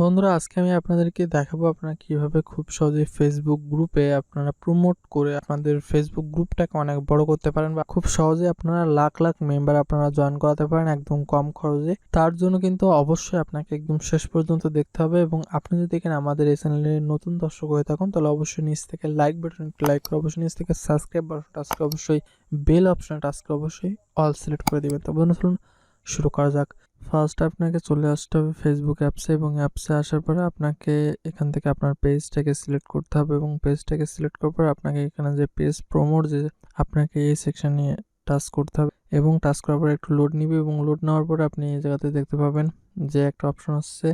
বন্ধুরা, আজকে আমি আপনাদেরকে দেখাবো আপনারা কীভাবে খুব সহজে ফেসবুক গ্রুপে আপনারা প্রমোট করে আপনাদের ফেসবুক গ্রুপটাকে অনেক বড় করতে পারেন বা খুব সহজে আপনারা লাখ লাখ মেম্বার আপনারা জয়েন করাতে পারেন একদম কম খরচে। তার জন্য কিন্তু অবশ্যই আপনাকে একদম শেষ পর্যন্ত দেখতে হবে এবং আপনি যদি এখানে আমাদের এই চ্যানেলে নতুন দর্শক হয়ে থাকুন, তাহলে অবশ্যই নিচ থেকে লাইক বাটন লাইক করে অবশ্যই নিচ থেকে সাবস্ক্রাইব বাটন টাচ করে অবশ্যই বেল অপশন টাচ করে অবশ্যই অল সিলেক্ট করে দিবেন। তো বন্ধু চলুন শুরু করা যাক। ফার্স্ট আপনাকে চলে আসতে হবে ফেসবুক অ্যাপসে এবং অ্যাপসে আসার পরে আপনাকে এখান থেকে আপনার পেজটাকে সিলেক্ট করতে হবে এবং পেজটাকে সিলেক্ট করার পর আপনাকে এখানে যে পেজ প্রমোট যে, আপনাকে এই সেকশনে টাচ করতে হবে এবং টাচ করার পর একটু লোড নিবে এবং লোড নেওয়ার পরে আপনি এই জায়গাতে দেখতে পাবেন যে একটা অপশন আসছে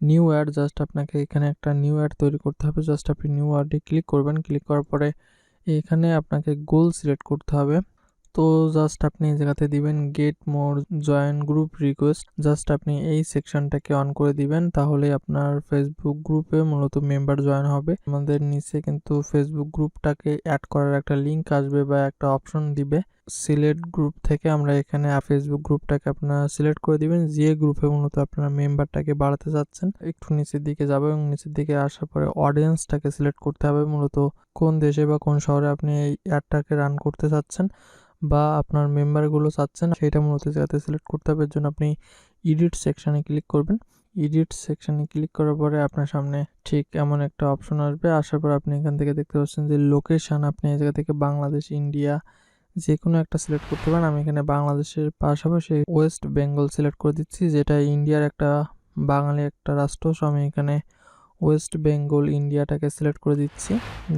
নিউ অ্যাড জাস্ট আপনাকে এখানে একটা নিউ অ্যাড তৈরি করতে হবে জাস্ট আপনি নিউ অ্যাডে ক্লিক করবেন ক্লিক করার পরে এখানে আপনাকে গোল সিলেক্ট করতে হবে। তো জাস্ট আপনি জায়গাতে দিবেন get more join group request just আপনি এই সেকশনটাকে অন করে দিবেন তাহলে আপনার ফেসবুক গ্রুপে মূলত মেম্বার জয়েন হবে। আমাদের নিচে কিন্তু ফেসবুক গ্রুপটাকে অ্যাড করার একটা লিঙ্ক আসবে বা একটা অপশন দিবে। সিলেক্ট গ্রুপ থেকে আমরা এখানে ফেসবুক গ্রুপটাকে আপনারা সিলেক্ট করে দিবেন, যে গ্রুপে মূলত আপনারা মেম্বারটাকে বাড়াতে চাচ্ছেন। একটু নিচের দিকে যাবে এবং নিচের দিকে আসার পরে অডিয়েন্সটাকে সিলেক্ট করতে হবে। মূলত কোন দেশে বা কোন শহরে আপনি এই অ্যাডটাকে রান করতে চাচ্ছেন। বা আপনার মেম্বারগুলো চাচ্ছেন সেটা মূলত জায়গাতে সিলেক্ট করতে হবে, এর জন্য আপনি এডিট সেকশানে ক্লিক করবেন। এডিট সেকশানে ক্লিক করার পরে আপনার সামনে ঠিক এমন একটা অপশন আসবে। আসার পর আপনি এখান থেকে দেখতে পাচ্ছেন যে লোকেশান আপনি এই জায়গা থেকে বাংলাদেশ, ইন্ডিয়া যে কোনো একটা সিলেক্ট করতে পারেন। আমি এখানে বাংলাদেশের পাশাপাশি ওয়েস্ট বেঙ্গল সিলেক্ট করে দিচ্ছি, যেটা ইন্ডিয়ার একটা বাঙালি একটা রাষ্ট্র। সো আমি এখানে ওয়েস্ট বেঙ্গল ইন্ডিয়াটাকে সিলেক্ট করে দিচ্ছি।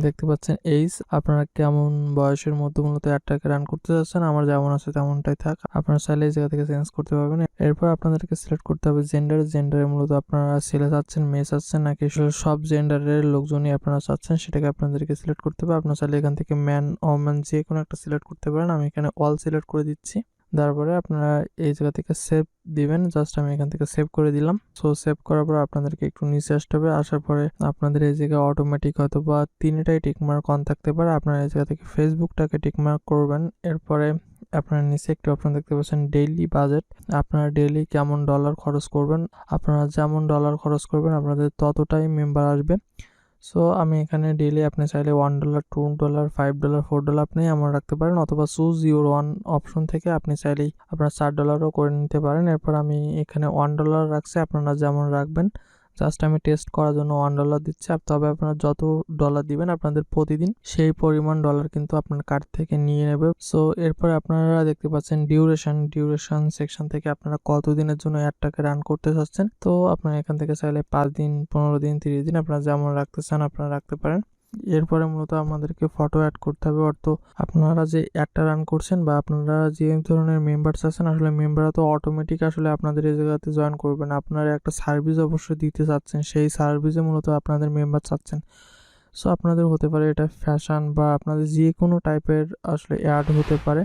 দেখতে পাচ্ছেন এইজ আপনারা কেমন বয়সের মধ্যে মূলত অ্যাডটাকে রান করতে চাচ্ছেন আমার যেমন আছে তেমনটাই থাক। আপনারা চাইলে এই জায়গা থেকে চেঞ্জ করতে পারবেন। এরপর আপনাদেরকে সিলেক্ট করতে হবে জেন্ডার জেন্ডারে মূলত আপনারা ছেলে চাচ্ছেন, মেয়ে চাচ্ছেন, নাকি সব জেন্ডারের লোকজনই আপনারা চাচ্ছেন, সেটাকে আপনাদেরকে সিলেক্ট করতে হবে। আপনারা চাইলে এখান থেকে ম্যান ওম্যান যে কোনো একটা সিলেক্ট করতে পারেন। আমি এখানে অল সিলেক্ট করে দিচ্ছি। তারপরে আপনারা এই জায়গা থেকে সেভ দিবেন। জাস্ট আমি এখান থেকে সেভ করে দিলাম। সো সেভ করার পর আপনাদেরকে একটু নিচে আসতে হবে। আসার পরে আপনাদের এই জায়গায় অটোমেটিক হয়তো বা তিনটাই টিকমার্ক অন থাকতে পারে। আপনারা এই জায়গা থেকে ফেসবুকটাকে টিকমার্ক করবেন। এরপরে আপনার নিচে একটি অপশন দেখতে পাচ্ছেন ডেইলি বাজেট আপনারা ডেইলি কেমন ডলার খরচ করবেন? আপনারা যেমন ডলার খরচ করবেন, আপনাদের ততটাই মেম্বার আসবে। সো আমি এখানে ডেলি আপনি চাইলে one dollar two dollar five dollar four dollar আপনি এমন রাখতে পারেন অথবা চুজ ইউর ওয়ান অপশন থেকে আপনি চাইলেই আপনার চার ডলারও করে নিতে পারেন। এরপর আমি এখানে ওয়ান ডলার রাখছি, আপনারা যেমন রাখবেন জাস্ট আমি টেস্ট করার জন্য ওয়ান ডলার দিচ্ছি তবে আপনারা যত ডলার দিবেন আপনাদের প্রতিদিন সেই পরিমাণ ডলার কিন্তু আপনার কার্ড থেকে নিয়ে নেবে। সো এরপরে আপনারা দেখতে পাচ্ছেন ডিউরেশন ডিউরেশন সেকশন থেকে আপনারা কতদিনের জন্য অ্যাডটাকে রান করতে চাচ্ছেন। তো আপনারা এখান থেকে চাইলে পাঁচ দিন, পনেরো দিন, তিরিশ দিন আপনারা যেমন রাখতে চান আপনারা রাখতে পারেন। এরপরে মূলত আমাদেরকে ফটো অ্যাড করতে হবে। অর্থ, আপনারা যে অ্যাডটা রান করছেন বা আপনারা যে ধরনের মেম্বারস আছেন, আসলে মেম্বাররা তো অটোমেটিক আসলে আপনাদের এই জায়গাতে জয়েন করবেন আপনারা একটা সার্ভিস অবশ্যই দিতে চাচ্ছেন, সেই সার্ভিসে মূলত আপনাদের মেম্বার চাচ্ছেন। সো আপনাদের হতে পারে এটা ফ্যাশন বা আপনাদের যে কোনো টাইপের আসলে অ্যাড হতে পারে।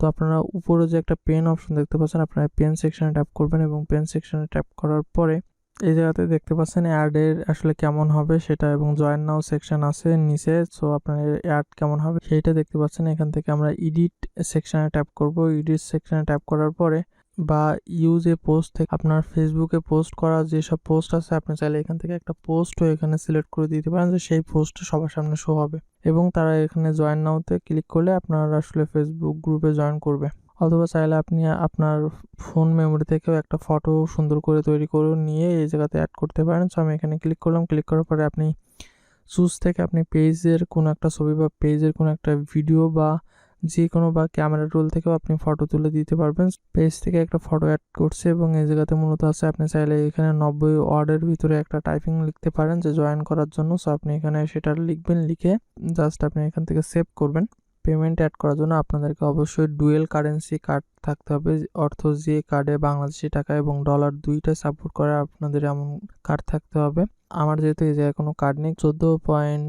তো আপনারা উপরে যে একটা পেন অপশন দেখতে পাচ্ছেন, আপনারা পেন সেকশনে ট্যাপ করবেন এবং পেন সেকশনে ট্যাপ করার পরে এই জায়গাতে দেখতে পাচ্ছেন অ্যাডের আসলে কেমন হবে সেটা এবং জয়েন নাও সেকশন আছে নিচে সো আপনার অ্যাড কেমন হবে সেইটা দেখতে পাচ্ছেন। এখান থেকে আমরা এডিট সেকশনে ট্যাপ করব। এডিট সেকশনে ট্যাপ করার পরে বা ইউজ এ পোস্ট থেকে আপনার ফেসবুকে পোস্ট করা যেসব পোস্ট আছে, আপনি চাইলে এখান থেকে একটা পোস্টও এখানে সিলেক্ট করে দিতে পারেন যে সেই পোস্ট সবার সামনে শো হবে। এবং তারা এখানে জয়েন নাওতে ক্লিক করলে আপনার আসলে ফেসবুক গ্রুপে জয়েন করবে। অথবা চাইলে আপনি আপনার ফোন মেমোরি থেকেও একটা ফটো সুন্দর করে তৈরি করে নিয়ে এই জায়গাতে অ্যাড করতে পারেন। সো আমি এখানে ক্লিক করলাম। ক্লিক করার পরে আপনি চুজ থেকে আপনি পেজের কোনো একটা ছবি বা পেজের কোনো একটা ভিডিও বা যে কোনো বা ক্যামেরা রোল থেকেও আপনি ফটো তুলে দিতে পারবেন। পেজ থেকে একটা ফটো অ্যাড করছে এবং এই জায়গাতে মূলত আছে। আপনি চাইলে এখানে নব্বই ওয়ার্ডের ভিতরে একটা টাইপিং লিখতে পারেন যে জয়েন করার জন্য। সো আপনি এখানে সেটা লিখবেন, লিখে জাস্ট আপনি এখান থেকে সেভ করবেন। পেমেন্ট অ্যাড করার জন্য আপনাদেরকে অবশ্যই ডুয়েল কারেন্সি কার্ড থাকতে হবে অর্থ যে কার্ডে বাংলাদেশি টাকা এবং ডলার দুইটা সাপোর্ট করে আপনাদের এমন কার্ড থাকতে হবে। আমার যেহেতু এই জায়গায় কোনো কার্ড নেই, চোদ্দ পয়েন্ট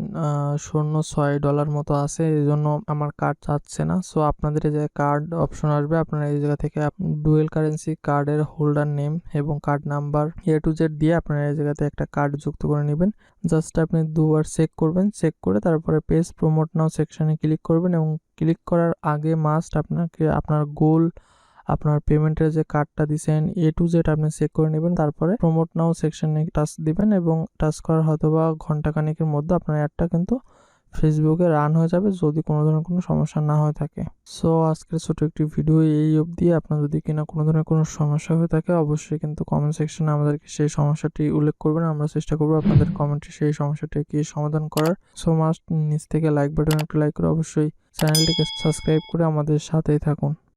শূন্য ছয় ডলার মতো আছে, এই জন্য আমার কার্ড চাচ্ছে না। সো আপনাদের এই জায়গায় কার্ড অপশন আসবে। আপনারা এই জায়গা থেকে ডুয়েল কারেন্সি কার্ডের হোল্ডার নেম এবং card number A to Z দিয়ে আপনারা এই জায়গাতে একটা কার্ড যুক্ত করে নেবেন। জাস্ট আপনি দুবার চেক করবেন চেক করে তারপরে পেজ প্রমোট নাও সেকশনে ক্লিক করবেন এবং ক্লিক করার আগে মাস্ট আপনাকে আপনার গোল আপনার পেমেন্টের যে কার্ডটা দিছেন এ টু জেড আপনি চেক করে নেবেন, তারপরে প্রমোট নাও সেকশনে টাচ দিবেন এবং টাচ করার হয়তো বা ঘণ্টা খানেকের মধ্যে আপনার অ্যাডটা কিন্তু ফেসবুকে রান হয়ে যাবে যদি কোনো ধরনের কোনো সমস্যা না হয়ে থাকে। সো, আজকের ছোট একটি ভিডিও এই অবধি। আপনার যদি কিনা কোনো ধরনের কোনো সমস্যা হয়ে থাকে, অবশ্যই কিন্তু কমেন্ট সেকশনে আমাদেরকে সেই সমস্যাটি উল্লেখ করবেন। আমরা চেষ্টা করব আপনাদের কমেন্টে সেই সমস্যাটিকে সমাধান করার। সো মাস্ট নিচ থেকে লাইক বাটন একটু লাইক করে অবশ্যই চ্যানেলটিকে সাবস্ক্রাইব করে আমাদের সাথেই থাকুন।